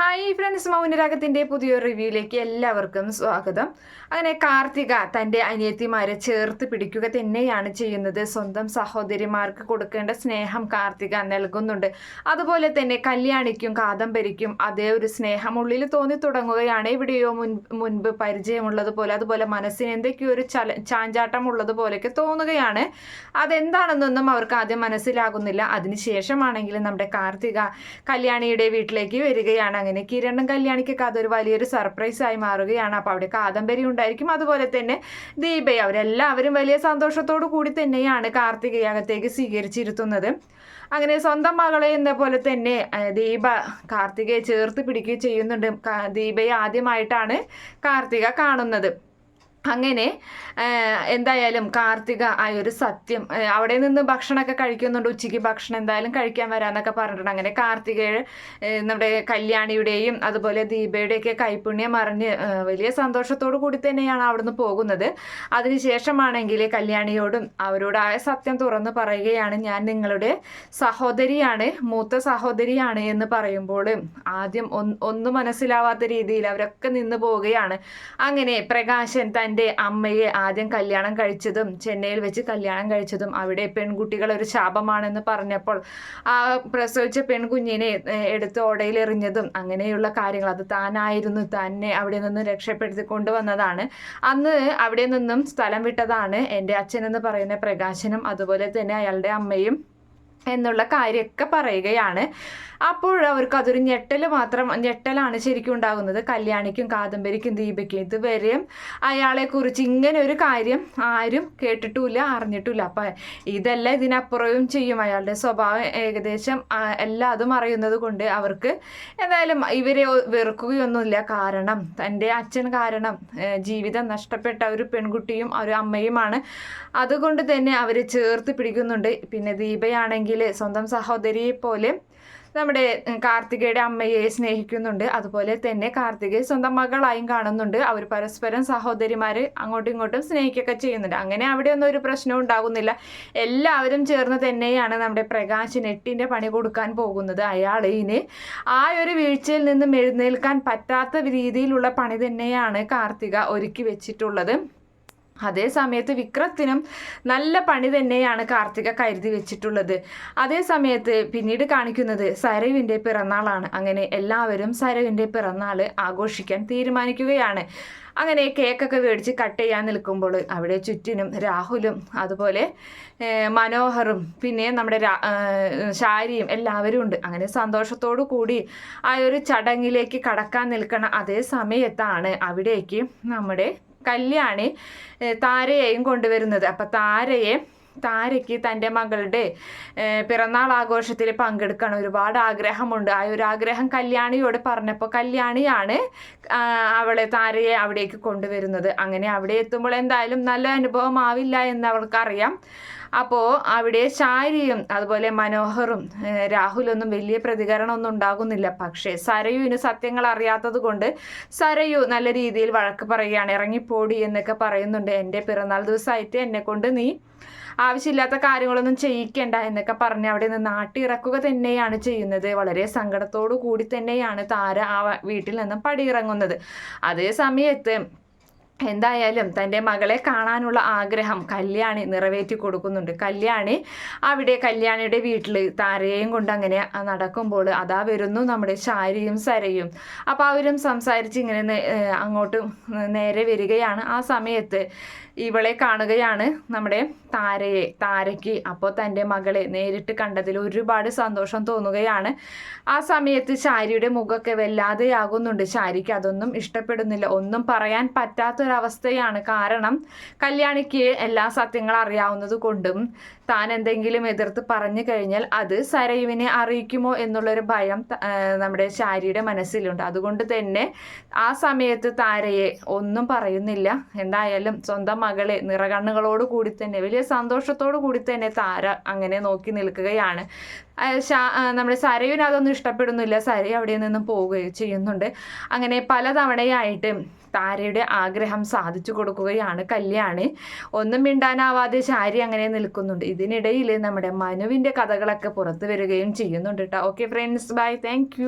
Hi friends മൗനരാഗത്തിന്റെ പുതിയൊരു റിവ്യൂയിലേക്ക് എല്ലാവർക്കും സ്വാഗതം. അങ്ങനെ കാർത്തിക തന്റെ അനിയത്തിമാരെ ചേർത്ത് പിടിക്കുക തന്നെയാണ് ചെയ്യുന്നത്. സ്വന്തം സഹോദരിമാർക്ക് കൊടുക്കേണ്ട സ്നേഹം കാർത്തിക നൽകുന്നുണ്ട്. അതുപോലെ തന്നെ കല്യാണിക്കും കാദംബരിക്കും അതേ ഒരു സ്നേഹം ഉള്ളിൽ തോന്നി തുടങ്ങുകയാണ്. എവിടെയോ മുൻ മുൻപ് പരിചയമുള്ളതുപോലെ അതുപോലെ മനസ്സിന് എന്തൊക്കെയോ ഒരു ചല ചാഞ്ചാട്ടം ഉള്ളതുപോലെയൊക്കെ തോന്നുകയാണ്. അതെന്താണെന്നൊന്നും അവർക്ക് ആദ്യം മനസ്സിലാകുന്നില്ല. അതിനുശേഷമാണെങ്കിലും നമ്മുടെ കാർത്തിക കല്യാണിയുടെ വീട്ടിലേക്ക് വരികയാണ്. അങ്ങനെ കിരണും കല്യാണിക്കൊക്കെ അതൊരു വലിയൊരു സർപ്രൈസ് ആയി മാറുകയാണ്. അപ്പോൾ അവിടെ കാദംബരി ഉണ്ടായിരിക്കും. അതുപോലെ തന്നെ ദീപയും അവരെല്ലാവരും വലിയ സന്തോഷത്തോടു കൂടി തന്നെയാണ് കാർത്തികയകത്തേക്ക് സ്വീകരിച്ചിരുത്തുന്നത്. അങ്ങനെ സ്വന്തം മകളെ എന്ന പോലെ തന്നെ ദീപ കാർത്തികയെ ചേർത്ത് പിടിക്കുകയും ചെയ്യുന്നുണ്ട്. ദീപയെ ആദ്യമായിട്ടാണ് കാർത്തിക കാണുന്നത്. അങ്ങനെ എന്തായാലും കാർത്തിക ആ ഒരു സത്യം അവിടെ നിന്ന് ഭക്ഷണമൊക്കെ കഴിക്കുന്നുണ്ട്. ഉച്ചയ്ക്ക് ഭക്ഷണം എന്തായാലും കഴിക്കാൻ വരാമെന്നൊക്കെ പറഞ്ഞിട്ടുണ്ട്. അങ്ങനെ കാർത്തിക നമ്മുടെ കല്യാണിയുടെയും അതുപോലെ ദീപയുടെയൊക്കെ കൈപ്പുണ്യം അറിഞ്ഞ് വലിയ സന്തോഷത്തോടു കൂടി തന്നെയാണ് അവിടുന്ന് പോകുന്നത്. അതിനുശേഷമാണെങ്കിൽ കല്യാണിയോടും അവരോടായ സത്യം തുറന്ന് പറയുകയാണ് ഞാൻ നിങ്ങളുടെ സഹോദരിയാണ് മൂത്ത സഹോദരിയാണ് എന്ന് പറയുമ്പോൾ ആദ്യം ഒന്നും മനസ്സിലാവാത്ത രീതിയിൽ അവരൊക്കെ നിന്ന് പോവുകയാണ്. അങ്ങനെ പ്രകാശൻ തന്റെ എന്റെ അമ്മയെ ആദ്യം കല്യാണം കഴിച്ചതും ചെന്നൈയിൽ വെച്ച് കല്യാണം കഴിച്ചതും അവിടെ പെൺകുട്ടികൾ ഒരു ശാപമാണെന്ന് പറഞ്ഞപ്പോൾ ആ പ്രസവിച്ച പെൺകുഞ്ഞിനെ എടുത്ത് ഓടയിൽ എറിഞ്ഞതും അങ്ങനെയുള്ള കാര്യങ്ങൾ അത് താനായിരുന്നു തന്നെ അവിടെ നിന്ന് രക്ഷപ്പെടുത്തി കൊണ്ടുവന്നതാണ്. അന്ന് അവിടെ നിന്നും സ്ഥലം വിട്ടതാണ് എന്റെ അച്ഛനെന്ന് പറയുന്ന പ്രകാശനും അതുപോലെ തന്നെ അയാളുടെ അമ്മയും എന്നുള്ള കാര്യമൊക്കെ പറയുകയാണ്. അപ്പോൾ അവർക്ക് അതൊരു ഞെട്ടൽ മാത്രം ഞെട്ടലാണ് ശരിക്കും ഉണ്ടാകുന്നത്. കല്യാണിക്കും കാദംബരിക്കും ദീപയ്ക്കും ഇതുവരെയും അയാളെക്കുറിച്ച് ഇങ്ങനെ ഒരു കാര്യം ആരും കേട്ടിട്ടുമില്ല അറിഞ്ഞിട്ടില്ല അപ്പം ഇതെല്ലാം ഇതിനപ്പുറവും ചെയ്യും. അയാളുടെ സ്വഭാവം ഏകദേശം എല്ലാതും അറിയുന്നത് കൊണ്ട് അവർക്ക് എന്തായാലും ഇവരെ വെറുക്കുകയൊന്നുമില്ല. കാരണം തന്റെ അച്ഛൻ കാരണം ജീവിതം നഷ്ടപ്പെട്ട ഒരു പെൺകുട്ടിയും ഒരു അമ്മയുമാണ്. അതുകൊണ്ട് തന്നെ അവരെ ചേർത്ത് പിടിക്കുന്നുണ്ട്. പിന്നെ ദീപയാണെങ്കിൽ സ്വന്തം സഹോദരിയെ പോലെ നമ്മുടെ കാർത്തികയുടെ അമ്മയെ സ്നേഹിക്കുന്നുണ്ട്. അതുപോലെ തന്നെ കാർത്തികയെ സ്വന്തം മകളായും കാണുന്നുണ്ട്. അവർ പരസ്പരം സഹോദരിമാർ അങ്ങോട്ടും ഇങ്ങോട്ടും സ്നേഹിക്കുകയൊക്കെ ചെയ്യുന്നുണ്ട്. അങ്ങനെ അവിടെ ഒന്നും ഒരു പ്രശ്നവും ഉണ്ടാകുന്നില്ല. എല്ലാവരും ചേർന്ന് തന്നെയാണ് നമ്മുടെ പ്രകാശ് നെട്ടിന്റെ പണി കൊടുക്കാൻ പോകുന്നത്. അയാൾ ഇനി ആ ഒരു വീഴ്ചയിൽ നിന്നും എഴുന്നേൽക്കാൻ പറ്റാത്ത രീതിയിലുള്ള പണി തന്നെയാണ് കാർത്തിക ഒരുക്കി വെച്ചിട്ടുള്ളത്. അതേ സമയത്ത് വിക്രത്തിനും നല്ല പണി തന്നെയാണ് കാർത്തിക കരുതി വെച്ചിട്ടുള്ളത്. അതേ സമയത്ത് പിന്നീട് കാണിക്കുന്നത് സരവിന്റെ പിറന്നാളാണ്. അങ്ങനെ എല്ലാവരും സരവിന്റെ പിറന്നാൾ ആഘോഷിക്കാൻ തീരുമാനിക്കുകയാണ്. അങ്ങനെ കേക്കൊക്കെ മേടിച്ച് കട്ട് ചെയ്യാൻ നിൽക്കുമ്പോൾ അവിടെ ചുറ്റിനും രാഹുലും അതുപോലെ മനോഹറും പിന്നെ നമ്മുടെ ശാരിയും എല്ലാവരും ഉണ്ട്. അങ്ങനെ സന്തോഷത്തോടു കൂടി ആ ഒരു ചടങ്ങിലേക്ക് കടക്കാൻ നിൽക്കണ അതേ സമയത്താണ് അവിടേക്ക് നമ്മുടെ കല്യാണി താരയെയും കൊണ്ടുവരുന്നത്. അപ്പം താരയെ താരയ്ക്ക് തന്റെ മകളുടെ പിറന്നാൾ ആഘോഷത്തിൽ പങ്കെടുക്കണം ഒരുപാട് ആഗ്രഹമുണ്ട്. ആ ഒരു ആഗ്രഹം കല്യാണിയോട് പറഞ്ഞപ്പോൾ കല്യാണിയാണ് അവളെ താരയെ അവിടേക്ക് കൊണ്ടുവരുന്നത്. അങ്ങനെ അവിടെ എത്തുമ്പോൾ എന്തായാലും നല്ല അനുഭവം ആവില്ല എന്ന് അവൾക്കറിയാം. അപ്പോൾ അവിടെ ശാരിയും അതുപോലെ മനോഹറും രാഹുലൊന്നും വലിയ പ്രതികരണമൊന്നും ഉണ്ടാകുന്നില്ല. പക്ഷേ സരയുവിന് സത്യങ്ങൾ അറിയാത്തത് കൊണ്ട് സരയു നല്ല രീതിയിൽ വഴക്ക് പറയുകയാണ്. ഇറങ്ങിപ്പോടി എന്നൊക്കെ പറയുന്നുണ്ട്. എന്റെ പിറന്നാൾ ദിവസമായിട്ട് എന്നെ കൊണ്ട് നീ ആവശ്യമില്ലാത്ത കാര്യങ്ങളൊന്നും ചെയ്യിക്കേണ്ട എന്നൊക്കെ പറഞ്ഞ് അവിടെ നിന്ന് നാട്ടിറക്കുക തന്നെയാണ് ചെയ്യുന്നത്. വളരെ സങ്കടത്തോടു കൂടി തന്നെയാണ് താര ആ വീട്ടിൽ നിന്നും പടിയിറങ്ങുന്നത്. അതേ സമയത്ത് എന്തായാലും തന്റെ മകളെ കാണാനുള്ള ആഗ്രഹം കല്യാണി നിറവേറ്റി കൊടുക്കുന്നുണ്ട്. കല്യാണി അവിടെ കല്യാണിയുടെ വീട്ടിൽ താരയെയും കൊണ്ട് അങ്ങനെ നടക്കുമ്പോൾ അതാ വരുന്നു നമ്മുടെ ശാരിയും സരയും. അപ്പോൾ അവരും സംസാരിച്ച് ഇങ്ങനെ അങ്ങോട്ട് നേരെ വരികയാണ്. ആ സമയത്ത് ഇവളെ കാണുകയാണ് നമ്മുടെ താരയെ താരയ്ക്ക്. അപ്പോൾ തന്റെ മകളെ നേരിട്ട് കണ്ടതിൽ ഒരുപാട് സന്തോഷം തോന്നുകയാണ്. ആ സമയത്ത് ശാരിയുടെ മുഖമൊക്കെ വല്ലാതെയാകുന്നുണ്ട്. ശാരിക്ക് അതൊന്നും ഇഷ്ടപ്പെടുന്നില്ല. ഒന്നും പറയാൻ പറ്റാത്തൊരവസ്ഥയാണ് കാരണം കല്യാണിക്ക് എല്ലാ സത്യങ്ങളും അറിയാവുന്നത് കൊണ്ടും താൻ എന്തെങ്കിലും എതിർത്ത് പറഞ്ഞു കഴിഞ്ഞാൽ അത് സരയുവിനെ അറിയിക്കുമോ എന്നുള്ളൊരു ഭയം നമ്മുടെ ശാരിയുടെ മനസ്സിലുണ്ട്. അതുകൊണ്ട് തന്നെ ആ സമയത്ത് താരയെ ഒന്നും പറയുന്നില്ല. എന്തായാലും സ്വന്തം മകളെ നിറകണ്ണുകളോട് കൂടി തന്നെ വലിയ സന്തോഷത്തോടു കൂടി തന്നെ താര അങ്ങനെ നോക്കി നിൽക്കുകയാണ്. നമ്മുടെ സരയുവിന് അതൊന്നും ഇഷ്ടപ്പെടുന്നില്ല. സര അവിടെ നിന്നും പോവുകയും ചെയ്യുന്നുണ്ട്. അങ്ങനെ പലതവണയായിട്ട് താരയുടെ ആഗ്രഹം സാധിച്ചു കൊടുക്കുകയാണ് കല്യാണി. ഒന്നും മിണ്ടാനാവാതെ ശാരി അങ്ങനെ നിൽക്കുന്നുണ്ട്. ഇതിനിടയിൽ നമ്മുടെ മനുവിന്റെ കഥകളൊക്കെ പുറത്തു വരികയും ചെയ്യുന്നുണ്ട് കേട്ടോ ഓക്കെ ഫ്രണ്ട്സ് ബൈ താങ്ക്